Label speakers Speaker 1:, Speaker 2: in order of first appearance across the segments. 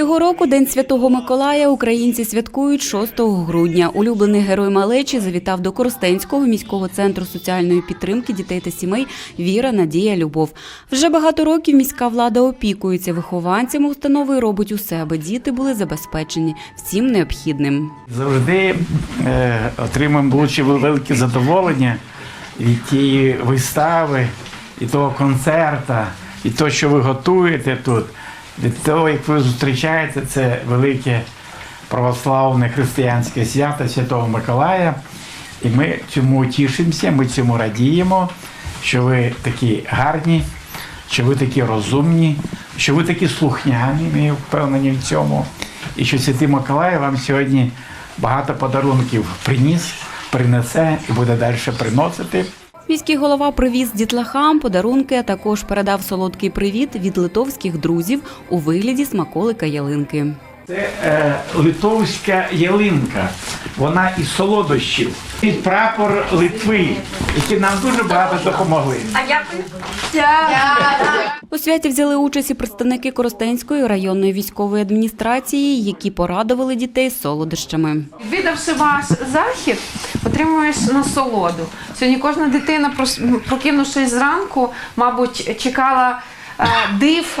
Speaker 1: Цього року День Святого Миколая українці святкують 6 грудня. Улюблений герой малечі завітав до Коростенського міського центру соціальної підтримки дітей та сімей Віра, Надія, Любов. Вже багато років міська влада опікується вихованцями установи і робить усе, аби діти були забезпечені всім необхідним.
Speaker 2: Завжди е, отримуємо дуже велике задоволення від тієї вистави, і того концерту, і того, що ви готуєте тут, від того, як ви зустрічаєте це велике православне християнське свято Святого Миколая. І ми цьому тішимося, ми цьому радіємо, що ви такі гарні, що ви такі розумні, що ви такі слухняні, ми впевнені в цьому. І що Святий Миколай вам сьогодні багато подарунків приніс, принесе і буде далі приносити.
Speaker 1: Міський голова привіз дітлахам подарунки, а також передав солодкий привіт від литовських друзів у вигляді смаколика ялинки.
Speaker 2: Це е, литовська ялинка, вона із солодощів. І прапор Литви, які нам дуже багато допомогли.
Speaker 1: У святі взяли участь і представники Коростенської районної військової адміністрації, які порадували дітей солодощами.
Speaker 3: Відвідавши ваш захід, отримуєш насолоду. Сьогодні кожна дитина, прокинувшись зранку, мабуть, чекала е, див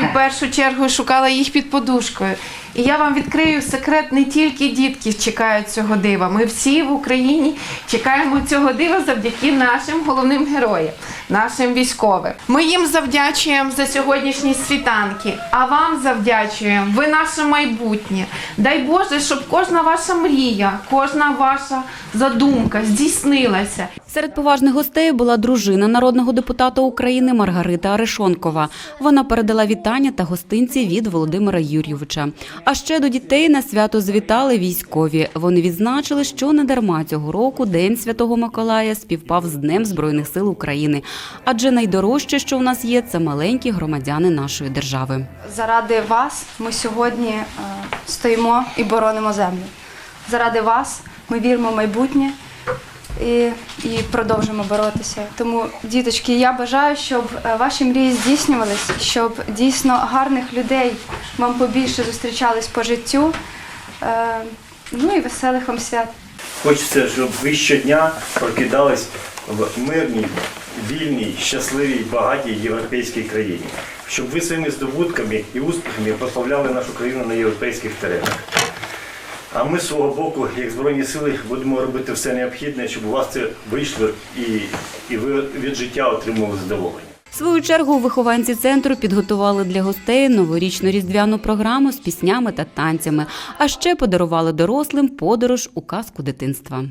Speaker 3: і в першу чергу шукала їх під подушкою. І я вам відкрию секрет, не тільки дітки чекають цього дива. Ми всі в Україні чекаємо цього дива завдяки нашим головним героям, нашим військовим. Ми їм завдячуємо за сьогоднішні світанки, а вам завдячуємо. Ви наше майбутнє. Дай Боже, щоб кожна ваша мрія, кожна ваша задумка здійснилася.
Speaker 1: Серед поважних гостей була дружина народного депутата України Маргарита Арешонкова. Вона передала вітання та гостинці від Володимира Юрійовича. А ще до дітей на свято завітали військові. Вони відзначили, що не дарма цього року День Святого Миколая співпав з Днем Збройних сил України. Адже найдорожче, що в нас є, це маленькі громадяни нашої держави.
Speaker 4: Заради вас ми сьогодні е, стоїмо і боронимо землю. Заради вас ми віримо в майбутнє і, і продовжимо боротися. Тому, діточки, я бажаю, щоб е, ваші мрії здійснювались, щоб дійсно гарних людей вам побільше зустрічались по життю. Е, Ну і веселих вам свят.
Speaker 5: Хочеться, щоб ви щодня прокидались в мирній, вільній, щасливій, багатій європейській країні. Щоб ви своїми здобутками і успіхами прославляли нашу країну на європейських теренах. А ми з свого боку, як Збройні сили, будемо робити все необхідне, щоб у вас це вийшло і, і ви від життя отримували задоволення.
Speaker 1: В свою чергу вихованці центру підготували для гостей новорічну різдвяну програму з піснями та танцями, а ще подарували дорослим подорож у казку дитинства.